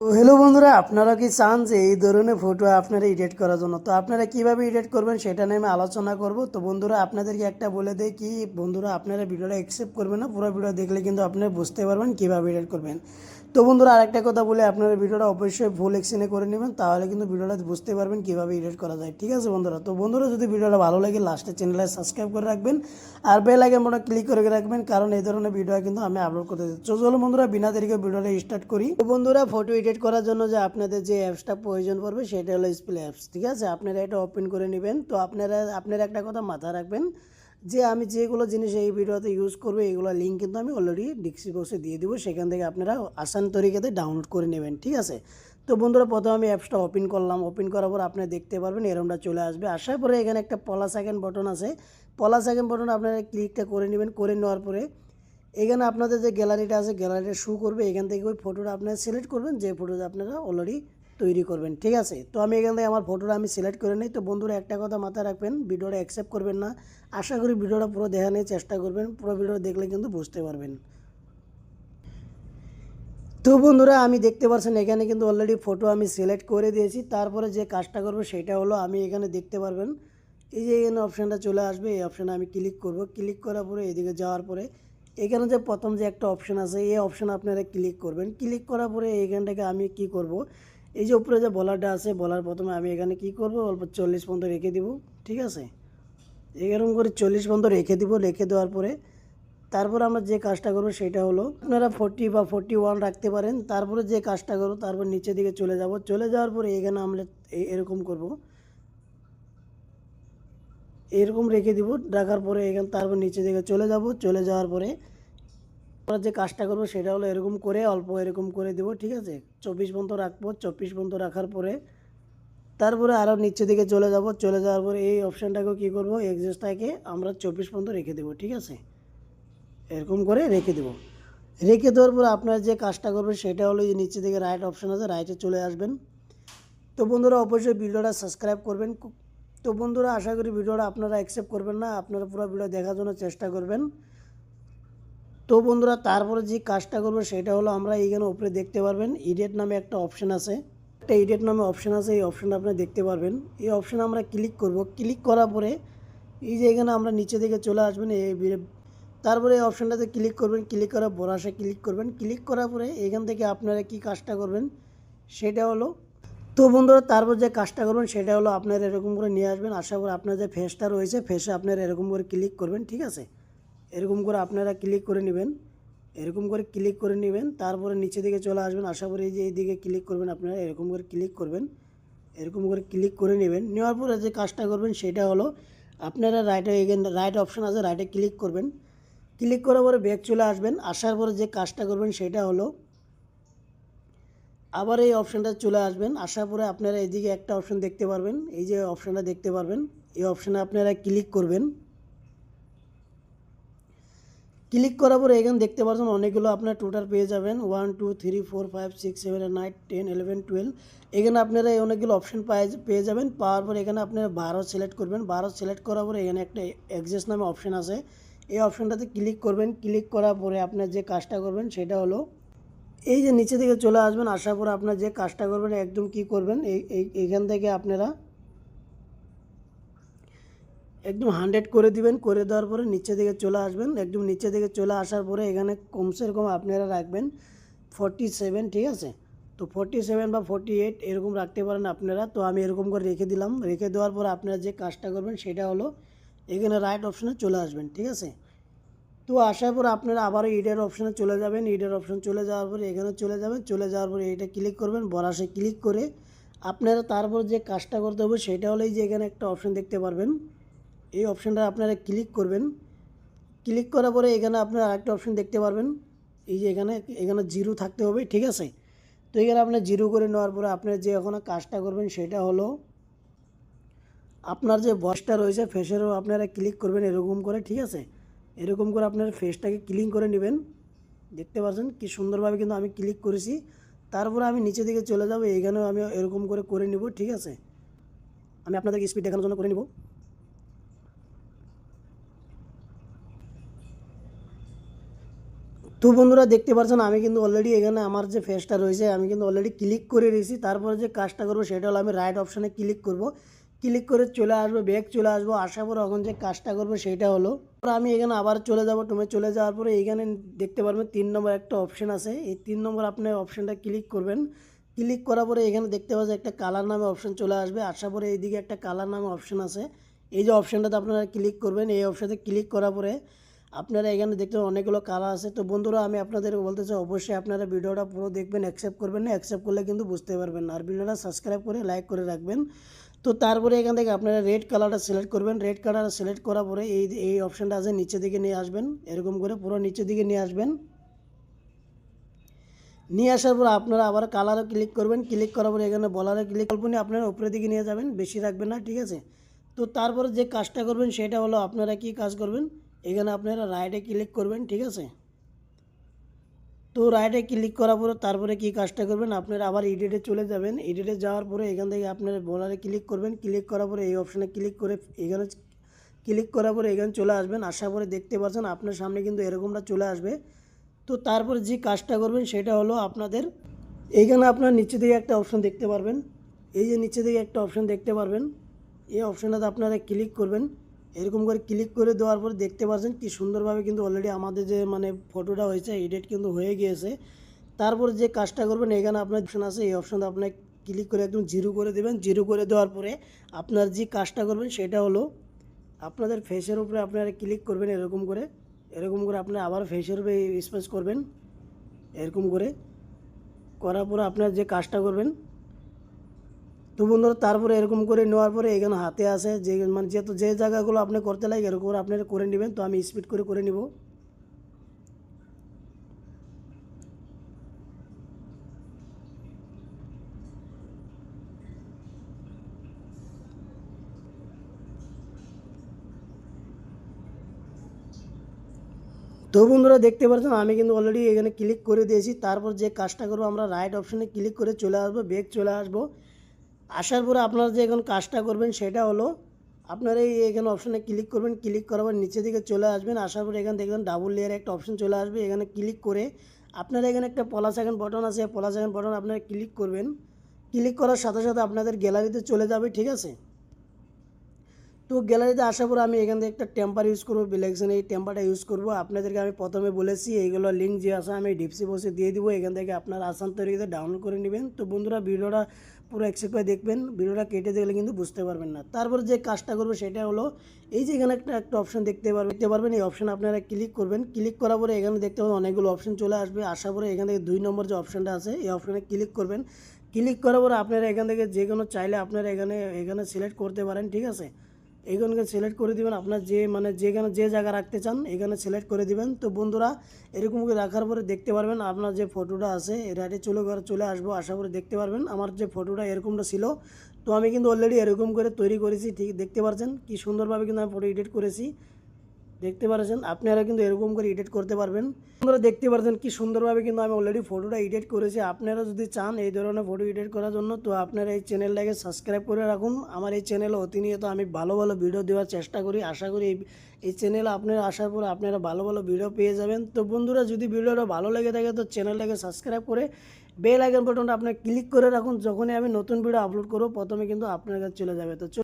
Hello বন্ধুরা, আপনারা কি চান যে এই ধরনের ফটো আপনারা এডিট করার জন্য? তো আপনারা কীভাবে এডিট করবেন সেটা নিয়ে আমি আলোচনা করব। তো বন্ধুরা, আপনাদেরকে একটা বলে দেয় কি, বন্ধুরা, আপনারা ভিডিওটা অ্যাকসেপ্ট করবেন না, পুরো ভিডিও দেখলে কিন্তু আপনারা বুঝতে পারবেন কীভাবে এডিট করবেন। তো বন্ধুরা, আরেকটা কথা বলে আপনারা ভিডিওটা অবশ্যই ফুল এক্সিনে করে নেবেন, তাহলে কিন্তু ভিডিওটা বুঝতে পারবেন কীভাবে এডিট করা যায়। ঠিক আছে বন্ধুরা? তো বন্ধুরা, যদি ভিডিওটা ভালো লাগে লাস্টে চ্যানেলে সাবস্ক্রাইব করে রাখবেন আর বেল বটন ক্লিক করে রাখবেন, কারণ এই ধরনের ভিডিও কিন্তু আমি আপলোড করতে তো চলো বন্ধুরা, বিনা দেরিকে ভিডিওটা স্টার্ট করি। তো বন্ধুরা ফটো এডিট করার জন্য যে আপনাদের যে অ্যাপসটা প্রয়োজন পড়বে, সেটা হলো স্প্লে অ্যাপস ঠিক আছে? আপনারা এটা ওপেন করে নেবেন। তো আপনারা আপনারা একটা কথা মাথায় রাখবেন যে আমি যেগুলো জিনিস এই ভিডিওতে ইউজ করব, এগুলো লিঙ্ক কিন্তু আমি অলরেডি ডিসক্রিপ বক্সে দিয়ে দিব। সেখান থেকে আপনারা আসান তরিকাতে ডাউনলোড করে নেবেন, ঠিক আছে? তো বন্ধুরা, প্রথমে আমি অ্যাপসটা ওপেন করলাম। ওপেন করার পর আপনি দেখতে পারবেন এরমটা চলে আসবে। আসার পরে এখানে একটা পলা সেকেন্ড বটন আছে। পলা সেকেন্ড বটন আপনারা ক্লিকটা করে নেবেন। করে নেওয়ার পরে এখানে আপনাদের যে গ্যালারিটা আছে গ্যালারিটা শু করবে। এখান থেকে ওই ফটোটা আপনারা সিলেক্ট করবেন। যে ফটোটা আপনারা অলরেডি তৈরি করবেন, ঠিক আছে? তো আমি এখান থেকে আমার ফটোটা আমি সিলেক্ট করে নিই। তো বন্ধুরা, একটা কথা মাথায় রাখবেন, ভিডিওটা অ্যাকসেপ্ট করবেন না। আশা করি ভিডিওটা পুরো দেখা দেখানোর চেষ্টা করবেন, পুরো ভিডিও দেখলে কিন্তু বুঝতে পারবেন। তো বন্ধুরা, আমি দেখতে পাচ্ছেন এখানে কিন্তু অলরেডি ফটো আমি সিলেক্ট করে দিয়েছি। তারপরে যে কাজটা করব সেটা হলো, আমি এখানে দেখতে পারবেন। এই যে এখানে অপশানটা চলে আসবে, এই অপশানে আমি ক্লিক করব। ক্লিক করার পরে, এদিকে যাওয়ার পরে, এখানে যে প্রথম যে একটা অপশান আছে, এই অপশান আপনারা ক্লিক করবেন। ক্লিক করার পরে এইখানটাকে আমি কি করব এই যে উপরে যে বলারটা আছে, বলার প্রথমে আমি এখানে কি করব? অল্প চল্লিশ পর্যন্ত রেখে দিব, ঠিক আছে? এরকম করে চল্লিশ পর্যন্ত রেখে দিব, রেখে দেওয়ার পরে তারপর আমরা যে কাজটা করব সেটা হলো, আপনারা ফোরটি বা ফোরটি ওয়ান রাখতে পারেন, তারপরে যে কাজটা করব তারপর নিচের দিকে চলে যাব, চলে যাওয়ার পরে এখানে আমরা এরকম করব। এরকম রেখে দিব, রাখার পরে এখানে, তারপর নিচের দিকে চলে যাব, চলে যাওয়ার পরে আমরা যে কাজটা করব সেটা হলো এরকম করে, অল্প এরকম করে দেবো, ঠিক আছে? চব্বিশ পর্যন্ত রাখব, চব্বিশ পর্যন্ত রাখার পরে তারপরে আরও নিচের দিকে চলে যাব। চলে যাওয়ার পরে এই অপশানটাকেও কী করব? এক্সেসটাকে আমরা চব্বিশ পর্যন্ত রেখে দেবো, ঠিক আছে? এরকম করে রেখে দেবো। রেখে দেওয়ার পর আপনার যে কাজটা করবেন সেটা হলো এই নিচে দিকে রাইট অপশান আছে রাইটে চলে আসবেন। তো বন্ধুরা, অবশ্যই ভিডিওটা সাবস্ক্রাইব করবেন। তো বন্ধুরা, আশা করি ভিডিওটা আপনারা অ্যাকসেপ্ট করবেন না, আপনারা পুরো ভিডিও দেখার জন্য চেষ্টা করবেন। তো বন্ধুরা, তারপরে যে কাজটা করব সেটা হলো আমরা এইখানে উপরে দেখতে পারবেন, ইডিয়েট নামে একটা অপশান আছে। একটা ইডিয়েট নামে অপশান আছে, এই অপশানটা আপনারা দেখতে পারবেন। এই অপশানে আমরা ক্লিক করব। ক্লিক করার পরে এই যে এখানে আমরা নিচে থেকে চলে আসবেন, এই তারপরে এই অপশানটাতে ক্লিক করবেন। ক্লিক করার বরাসে ক্লিক করবেন। ক্লিক করার পরে এখান থেকে আপনারা কি কাজটা করবেন সেটা হলো তো বন্ধুরা, তারপর যে কাজটা করবেন সেটা হলো আপনারা এরকম করে নিয়ে আসবেন। আশা করি আপনার যে ফেসটা রয়েছে ফেসে আপনারা এরকম করে ক্লিক করবেন, ঠিক আছে? এরকম করে আপনারা ক্লিক করে নেবেন। এরকম করে ক্লিক করে নেবেন, তারপরে নিচে দিকে চলে আসবেন। আশা করি যে এইদিকে ক্লিক করবেন আপনারা, এরকম করে ক্লিক করবেন। এরকম করে ক্লিক করে নেবেন। নেওয়ার পরে যে কাজটা করবেন সেটা হলো, আপনারা রাইটে এগেন রাইট অপশান আছে রাইটে ক্লিক করবেন। ক্লিক করার পরে ব্যাগ চলে আসবেন। আসার পরে যে কাজটা করবেন সেটা হলো, আবার এই অপশানটা চলে আসবেন। আসার পরে আপনারা এদিকে একটা অপশান দেখতে পারবেন। এই যে অপশানটা দেখতে পারবেন। এই অপশানে আপনারা ক্লিক করবেন। ক্লিক করার পরে এখানে দেখতে পাচ্ছেন অনেকগুলো আপনার টোটাল পেয়ে যাবেন। One two three four five six seven nine ten eleven twelve এখানে আপনারা এই অনেকগুলো অপশন পেয়ে যাবেন। পাওয়ার পরে এখানে আপনারা বারো সিলেক্ট করবেন। বারো সিলেক্ট করার পরে এখানে একটা এক্সেস নামে অপশন আছে। এই অপশনটাতে ক্লিক করবেন। ক্লিক করার পরে আপনার যে কাজটা করবেন সেটা হলো, এই যে নিচে থেকে চলে আসবেন, আসার পরে আপনার যে কাজটা করবেন, একদম কি করবেন? এই- এইখান থেকে আপনারা একদম হান্ড্রেড করে দিবেন, করে দেওয়ার পরে নিচে দিকে চলে আসবেন। একদম নিচে দিকে চলে আসার পরে এখানে কমসে কম আপনারা রাখবেন ফর্টি সেভেন ঠিক আছে? তো ফর্টি সেভেন বা ফর্টি এইট এরকম রাখতে পারেন আপনারা। তো আমি এরকম করে রেখে দিলাম। রেখে দেওয়ার পর আপনারা যে কাজটা করবেন সেটা হলো এখানে রাইট অপশানে চলে আসবেন, ঠিক আছে? তো আসার পর আপনারা আবারও ইডের অপশানে চলে যাবেন। ইডের অপশান চলে যাওয়ার পরে এখানে চলে যাবেন। চলে যাওয়ার পরে এটা ক্লিক করবেন। বরাসে ক্লিক করে আপনারা তারপর যে কাজটা করতে হবে সেটা হলেই যে এখানে একটা অপশান দেখতে পারবেন। এই অপশানটা আপনারা ক্লিক করবেন। ক্লিক করার পরে এখানে আপনারা আরেকটা অপশান দেখতে পারবেন। এই যে এখানে এখানে জিরো থাকতে হবে, ঠিক আছে? তো এখানে আপনার জিরো করে নেওয়ার পরে আপনার যে এখন কাজটা করবেন সেটা হলো, আপনার যে বসটা রয়েছে ফেসেরও আপনারা ক্লিক করবেন এরকম করে, ঠিক আছে? এরকম করে আপনার ফেসটাকে ক্লিন করে নেবেন। দেখতে পাচ্ছেন কি সুন্দরভাবে কিন্তু আমি ক্লিক করেছি। তারপরে আমি নিচে দিকে চলে যাব এইখানেও আমি এরকম করে করে নিব, ঠিক আছে? আমি আপনাদেরকে স্পিড দেখানোর জন্য করে নিব। তো বন্ধুরা দেখতে পাচ্ছেন আমি কিন্তু অলরেডি এখানে আমার যে ফেসটা রয়েছে, আমি কিন্তু অলরেডি ক্লিক করে দিয়েছি তারপরে যে কাজটা করব সেটা হলো আমি রাইট অপশানে ক্লিক করব। ক্লিক করে চলে আসব ব্যাগ চলে আসব আসার পর এখন যে কাজটা করব সেটা হলো। আমি এখানে আবার চলে যাব টুমে চলে যাওয়ার পরে এখানে দেখতে পারবেন তিন নম্বর একটা অপশন আছে। এই তিন নম্বর আপনি অপশানটা ক্লিক করবেন। ক্লিক করার পরে এখানে দেখতে পাচ্ছেন একটা কালার নামে অপশন চলে আসবে। আসার পরে এইদিকে একটা কালার নামে অপশন আছে। এই যে অপশানটাতে আপনারা ক্লিক করবেন, এই অপশানে ক্লিক করার পরে আপনারা এখানে দেখতে অনেকগুলো কালার আছে। তো বন্ধুরা, আমি আপনাদেরকে বলতে চাই, অবশ্যই আপনারা ভিডিওটা পুরো দেখবেন অ্যাকসেপ্ট করবেন না অ্যাকসেপ্ট করলে কিন্তু বুঝতে পারবেন আর ভিডিওটা সাবস্ক্রাইব করে লাইক করে রাখবেন। তো তারপরে এখান থেকে আপনারা রেড কালারটা সিলেক্ট করবেন। রেড কালারটা সিলেক্ট করার পরে এই এই অপশানটা আছে, নিচের দিকে নিয়ে আসবেন। এরকম করে পুরো নিচের দিকে নিয়ে আসবেন। নিয়ে আসার পর আপনারা আবার কালারে ক্লিক করবেন। ক্লিক করার পরে এখানে বলারে ক্লিক করবেন, আপনারা উপরের দিকে নিয়ে যাবেন, বেশি রাখবেন না, ঠিক আছে? তো তারপরে যে কাজটা করবেন, সেটা হলো আপনারা কি কাজ করবেন? এখানে আপনারা রাইটে ক্লিক করবেন, ঠিক আছে? তো রাইটে ক্লিক করার পরে তারপরে কি কাজটা করবেন? আপনারা আবার এডিটে চলে যাবেন। এডিটে যাওয়ার পরে এখান থেকে আপনারা বলারে ক্লিক করবেন। ক্লিক করার পরে এই অপশানে ক্লিক করে এখানে ক্লিক করার পরে এখানে চলে আসবেন। আসার পরে দেখতে পাচ্ছেন আপনার সামনে কিন্তু এরকমটা চলে আসবে। তো তারপরে যে কাজটা করবেন সেটা হলো আপনাদের এইখানে আপনার নিচে দিকে একটা অপশন দেখতে পারবেন। এই যে নিচে দিকে একটা অপশন দেখতে পারবেন। এই অপশানটাতে আপনারা ক্লিক করবেন। এরকম করে ক্লিক করে দেওয়ার পর দেখতে পাচ্ছেন কি সুন্দরভাবে কিন্তু অলরেডি আমাদের যে মানে ফটোটা হয়েছে এডিট কিন্তু হয়ে গিয়েছে। তারপর যে কাজটা করবেন, এখানে আপনার অপশন আছে, এই অপশানটা আপনার ক্লিক করে একদম জিরো করে দেবেন। জিরো করে দেওয়ার পরে আপনার যে কাজটা করবেন, সেটা হলো আপনাদের ফেসের উপরে আপনারা ক্লিক করবেন এরকম করে। এরকম করে আপনারা আবার ফেসের উপরে স্পেস করবেন, এরকম করে। করার পরে আপনার যে কাজটা করবেন তো বন্ধুরা তারপরে এরকম করে নেওয়ার পরে এখানে হাতে আসে, যে মানে যেহেতু যে জায়গাগুলো আপনি করতে লাগে এরকম করে আপনারা করে নেবেন, তো আমি স্পিড করে করে নিব। তো বন্ধুরা দেখতে পাচ্ছেন, আমি কিন্তু অলরেডি এখানে ক্লিক করে দিয়েছি। তারপর যে কাজটা করব, আমরা রাইট অপশানে ক্লিক করে চলে আসব বেগ চলে আসব। আসার পরে আপনারা যে এখন কাজটা করবেন সেটা হলো আপনারা এই এখানে অপশানে ক্লিক করবেন, ক্লিক করার পর নিচে দিকে চলে আসবেন, আসার পরে এখানে দেখবেন ডাবল লেয়ার একটা অপশান চলে আসবে, এখানে ক্লিক করে আপনারা এখানে একটা পলা সেকেন্ড বটন আছে পলা সেকেন্ড বটন আপনারা ক্লিক করবেন। ক্লিক করার সাথে সাথে আপনাদের গ্যালারিতে চলে যাবে, ঠিক আছে? তো গ্যালারিতে আসার পর আমি এখান থেকে একটা টেম্পার ইউজ করব বিলেকশন এই টেম্পারটা ইউজ করব। আপনাদেরকে আমি প্রথমে বলেছি, এইগুলো লিঙ্ক যে আছে আমি ডিপসি বসে দিয়ে দিব। এখান থেকে আপনারা আসান তৈরিতে ডাউনলোড করে নেবেন। তো বন্ধুরা, ভিডিওটা পুরো একসেপ্ট করে দেখবেন। ভিডিওটা কেটে দেখলে কিন্তু বুঝতে পারবেন না। তারপর যে কাজটা করব সেটা হলো, এই যে এখানে একটা একটা অপশন দেখতে পারবেন দেখতে পারবেন। এই অপশন আপনারা ক্লিক করবেন। ক্লিক করার পরে এখানে দেখতে পাবেন অনেকগুলো অপশন চলে আসবে। আসার পরে এখান থেকে দুই নম্বর যে অপশনটা আছে, এই অপশনে ক্লিক করবেন। ক্লিক করার পরে আপনারা এখান থেকে যে কোনো চাইলে আপনারা এখানে এখানে সিলেক্ট করতে পারেন, ঠিক আছে? এইখানকে সিলেক্ট করে দিবেন। আপনার যে মানে যেখানে যে জায়গা রাখতে চান, এখানে সিলেক্ট করে দিবেন। তো বন্ধুরা, এরকম করে রাখার পরে দেখতে পারবেন আপনার যে ফটোটা আছে রাইটে চলে চলে আসব আসার করে দেখতে পারবেন। আমার যে ফটোটা এরকমটা ছিল, তো আমি কিন্তু অলরেডি এরকম করে তৈরি করেছি, ঠিক দেখতে পারছেন। কি সুন্দরভাবে কিন্তু আমি ফটো এডিট করেছি। দেখতে পাচ্ছেন আপনারা কিন্তু এরকম করে এডিট করতে পারবেন। আপনারা দেখতে পারছেন কি সুন্দরভাবে কিন্তু আমি অলরেডি ফটোটা এডিট করেছি। আপনারা যদি চান এই ধরনের ফটো এডিট করার জন্য, তো আপনারা এই চ্যানেলটাকে সাবস্ক্রাইব করে রাখুন। আমার এই চ্যানেলে অতিনিয়ত আমি ভালো ভালো ভিডিও দেওয়ার চেষ্টা করি। আশা করি এই চ্যানেলে আপনারা আসার পর আপনারা ভালো ভালো ভিডিও পেয়ে যাবেন। তো বন্ধুরা, যদি ভিডিওটা ভালো লেগে থাকে, তো চ্যানেলটাকে সাবস্ক্রাইব করে বেল আইকন বাটনটা আপনার ক্লিক করে রাখুন। যখনই আমি নতুন ভিডিও আপলোড করব, প্রথমে কিন্তু আপনার কাছে চলে যাবে। তো